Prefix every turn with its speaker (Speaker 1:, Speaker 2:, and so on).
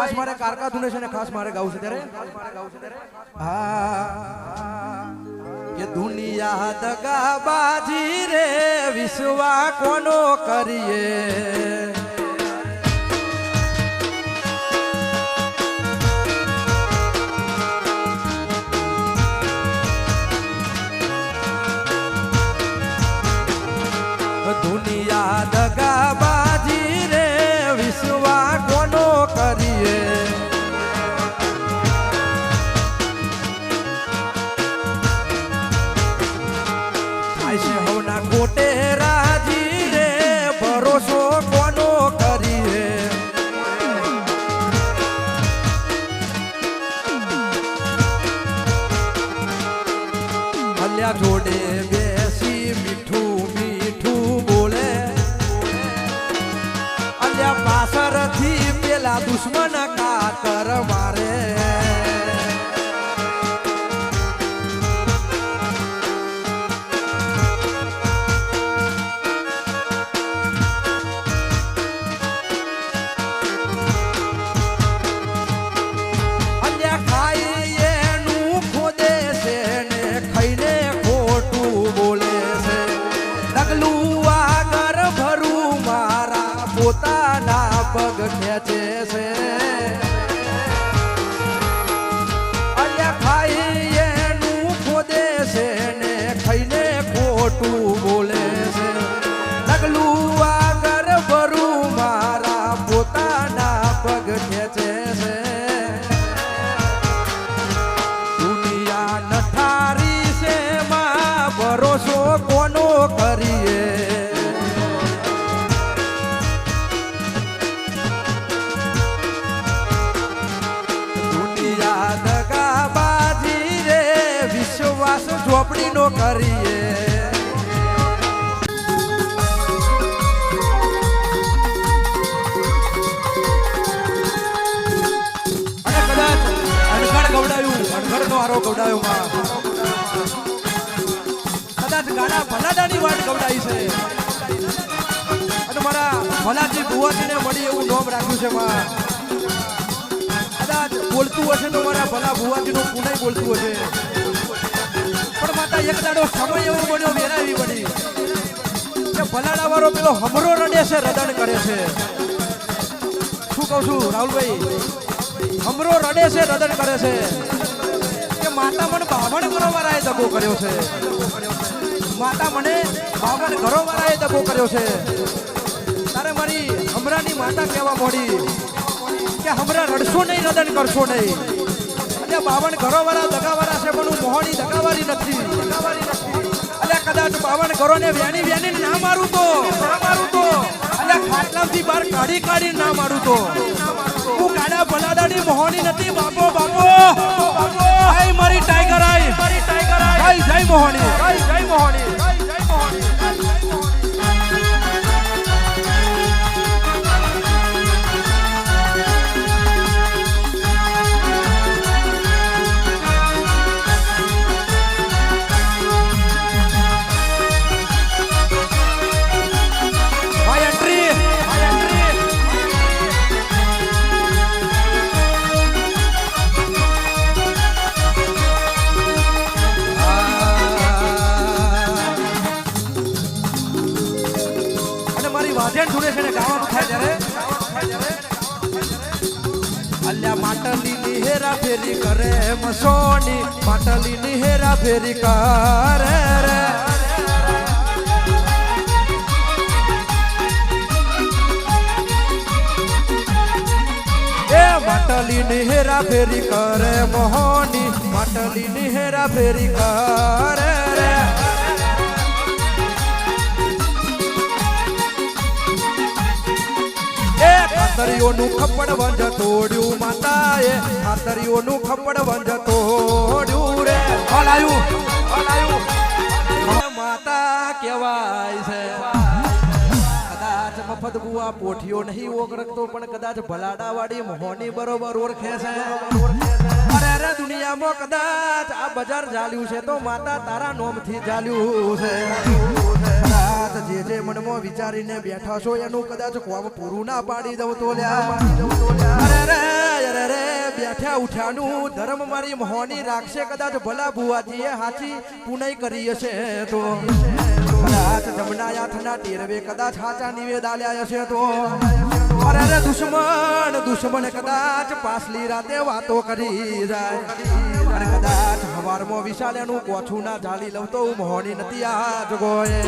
Speaker 1: ખાસ મારે કારકા ધૂને છે ને ખાસ મારે ગાવું છે ત્યારે? હા. કે દુનિયા દગાબાજી રે, વિશ્વા કોનો કરીએ? અલ્યા પોતાના પગ ખેંચે છે. અલ્યા ખાઈ એનું ખોદે છે ને ખાઈને ખોટું વિશ્વાસ ઝોપડીનો કરીએ અણઘડ ગવડાયું માં કદાચ ગાડા ભલાડાની વાત ગવડાઈ છે. અને મારા ભલાજી ભુવાજીને મળી એવું નોમ રાખ્યું છે માં કદાચ બોલતું હશે તો મારા ભલા ભુવાજીનું પુનઃ બોલતું હશે. પણ માતા એક દાડો સમય એવો બન્યો વેરાવી પડી કે ભલાડા વાળો પેલો હમરો રડે છે રદણ કરે છે. શું કહું છું, રાહુલભાઈ? હમરો રડે છે રદણ કરે છે. કે માતા મને બાવણ ઘરો વાળાએ દગો કર્યો છે. માતા મને બાવણ ઘરો વાળાએ દગો કર્યો છે. તારે મારી હમરાની માતા કહેવા મોડી કે હમરા રડશો નહીં રદન કરશો નહીં. એટલે બાવન ઘરો વાળા દગા વાળા છે, પણ હું મોહણી દગાવાળી નથી. એટલે કદાચ બાવન ઘરો ને વ્યાની વ્યાની ના મારું તો. ના મારું તો એટલે ખાટલામાંથી બહાર કાઢી કાઢી ના મારું તો. હું કાળા ભલાડાની મોહની નથી, બાપો બાપો. બાપો મારી ટાઈગર આઈ. મારી ટાઈગર આઈ જય મોહની જય જય હેરા ફેરી કરે મસોની માટલી ની હેરા ફેરી કરે રે. માટલી ની હેરા ફેરી કરે મોહની માટલી ની હેરા ફેરી કરે રે. એ કતરીઓનું ખપડ વંજ તોડ્યું માતાએ ખપડ વંજ તોડ્યું રે. હલાયું હલાયું માતા કહેવાય છે. મફત બુઆ પોઠિયો નહીં ઓગળતો પણ કદાચ ભલાડા વાળી મોહની બરોબર ઓળખે છે. અરે રે દુનિયામાં કદાચ આ બજાર ચાલ્યું છે, તો માતા તારા નોમથી ચાલ્યું છે. જે જે મનમાં વિચારીને બેઠા છો, એનું કદાચ કોમ પૂરું ના પાડી દઉં તો લ્યા. અરે અરે ઉઠ્યા ઉઠ્યાનું ધર્મ મારી મોહની રાખશે કદાચ ભલા ભુવાજીએ હાચી પુનઈ કરી હશે તો. કદાચ જમના યાથના ટેરવે કદાચ હાચા નિવેદ આલ્યા હશે તો. અરે દુશ્મન દુશ્મન કદાચ પાછલી રાતે વાતો કરી જાય. કદાચ હવારમાં વિશાલેનું કોછું ના જાળી લઉં તો મોહની નથી આજ જગોએ